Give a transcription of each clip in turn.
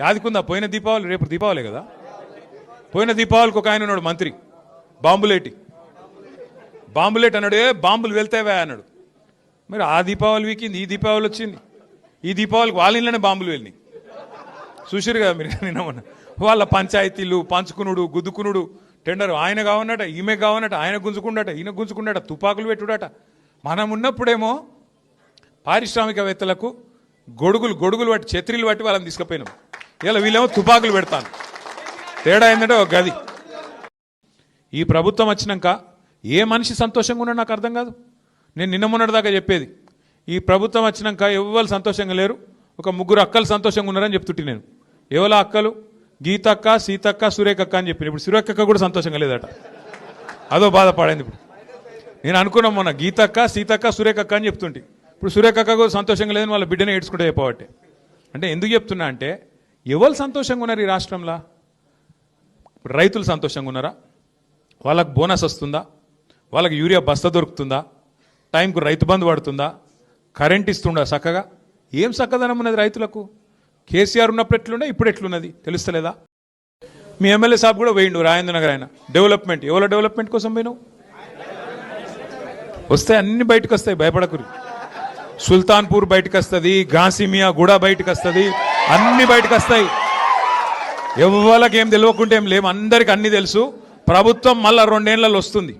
యాదికుందా పోయిన దీపావళి రేపు దీపావళి కదా? పోయిన దీపావళికి ఒక ఆయన ఉన్నాడు మంత్రి. బాంబులేటి. బాంబులేట్ అన్నాడు ఏ బాంబులు వెళ్తావా అన్నాడు. మరి ఆ దీపావళి వీకింది ఈ దీపావళి వచ్చింది. ఈ దీపావళికి వాళ్ళ ఇళ్ళనే బాంబులు వెళ్ళినాయి. చూసిరు కదా మీరు నిన్న వాళ్ళ పంచాయతీలు పంచుకునుడు గుద్దుకునుడు టెండర్ ఆయన కావన్నట ఈమె కావన్నట ఆయన గుంజుకుండట ఈయన గుంజుకుండట తుపాకులు పెట్టుడట. మనం ఉన్నప్పుడేమో పారిశ్రామికవేత్తలకు గొడుగులు గొడుగులు పట్టి ఛత్రీలు పట్టి వాళ్ళని తీసుకుపోయినాం. ఇలా వీళ్ళేమో తుపాకులు పెడతాను తేడా ఏంటంటే ఒక గది. ఈ ప్రభుత్వం వచ్చినాక ఏ మనిషి సంతోషంగా ఉన్నాడు నాకు అర్థం కాదు. నేను నిన్న మొన్నటిదాకా చెప్పేది. ఈ ప్రభుత్వం వచ్చినాక ఎవ్వరు సంతోషంగా లేరు. ఒక ముగ్గురు అక్కలు సంతోషంగా ఉన్నారని చెప్తుంటే నేను. ఎవల అక్కలు? గీతక్క సీతక్క సురేఖక్క అని చెప్పిన. ఇప్పుడు సురేఖక్క కూడా సంతోషంగా లేదట. అదో బాధపడింది ఇప్పుడు. నేను అనుకున్నాం మొన్న గీతక్క సీతక్క సురేఖక్క అని చెప్తుంటే. ఇప్పుడు సురేఖక్క కూడా సంతోషంగా లేదని వాళ్ళ బిడ్డనే ఏడ్చుకుంటే చెప్పబట్టే. అంటే ఎందుకు చెప్తున్నా అంటే ఎవరు సంతోషంగా ఉన్నారు ఈ రాష్ట్రంలో? రైతులు సంతోషంగా ఉన్నారా? వాళ్ళకు బోనస్ వస్తుందా? వాళ్ళకి యూరియా బస్తా దొరుకుతుందా? టైంకు రైతు బంధు పడుతుందా కరెంట్ ఇస్తుందా చక్కగా? ఏం చక్కదనం ఉన్నది రైతులకు? కేసీఆర్ ఉన్నప్పుడు ఎట్లుండే ఇప్పుడు ఎట్లున్నది? తెలుస్తలేదా? మీ ఎమ్మెల్యే సాబ్ కూడా పోయిండు రాజేంద్ర నగర్ ఆయన. డెవలప్మెంట్. ఎవరి డెవలప్మెంట్ కోసం పోయినావు? వస్తాయి అన్ని బయటకు వస్తాయి భయపడకురి సుల్తాన్పూర్ బయటకు వస్తుంది గాసిమియా కూడా బయటకు వస్తుంది. అన్ని బయటకు వస్తాయి. ఎవ్వరికి ఏం తెలియకుంటే ఏం లేవు. అందరికి అన్ని తెలుసు. ప్రభుత్వం మళ్ళీ రెండేళ్ళలో వస్తుంది.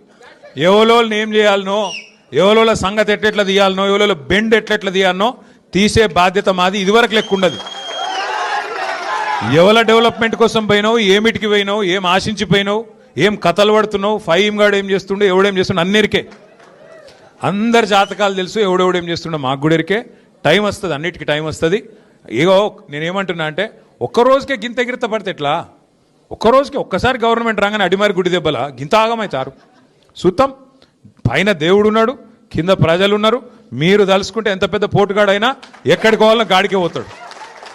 ఎవరో ఏం చేయాలనో ఎవలో సంగతి ఎట్లెట్లా తీయాలనో ఎవరో బెండ్ ఎట్లెట్లా తీయాలనో తీసే బాధ్యత మాది. ఇదివరకు లెక్క ఉండదు. ఎవల డెవలప్మెంట్ కోసం పోయినావు ఏమిటికి పోయినావు ఏం ఆశించిపోయినావు ఏం కథలు పడుతున్నావు ఫైమ్ గాడు ఏం చేస్తుండే ఎవడేం చేస్తుండో అన్నిరికే. అందరి జాతకాలు తెలుసు ఎవడెవడేం చేస్తుండో మాకు కూడా ఇరికే. టైం వస్తుంది అన్నిటికీ టైం వస్తుంది. ఏగో నేనేమంటున్నా అంటే ఒక్కరోజుకే గింత ఎగిరిత పడితే ఎట్లా? ఒక్క రోజుకి ఒక్కసారి గవర్నమెంట్ రాగానే అడిమారి గుడి దెబ్బల? గింత ఆగమవుతారు సుత్తం పైన దేవుడు ఉన్నాడు కింద ప్రజలు ఉన్నారు మీరు తలుసుకుంటే ఎంత పెద్ద పోటుగాడైనా ఎక్కడికి పోవాలో గాడికే పోతాడు.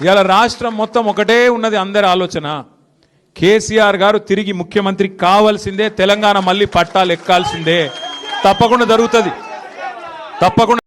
ఇవాళ రాష్ట్రం మొత్తం ఒకటే ఉన్నది అందరి ఆలోచన. కేసీఆర్ గారు తిరిగి ముఖ్యమంత్రి కావాల్సిందే తెలంగాణ మళ్ళీ పట్టాలు ఎక్కాల్సిందే. తప్పకుండా జరుగుతుంది. తప్పకుండా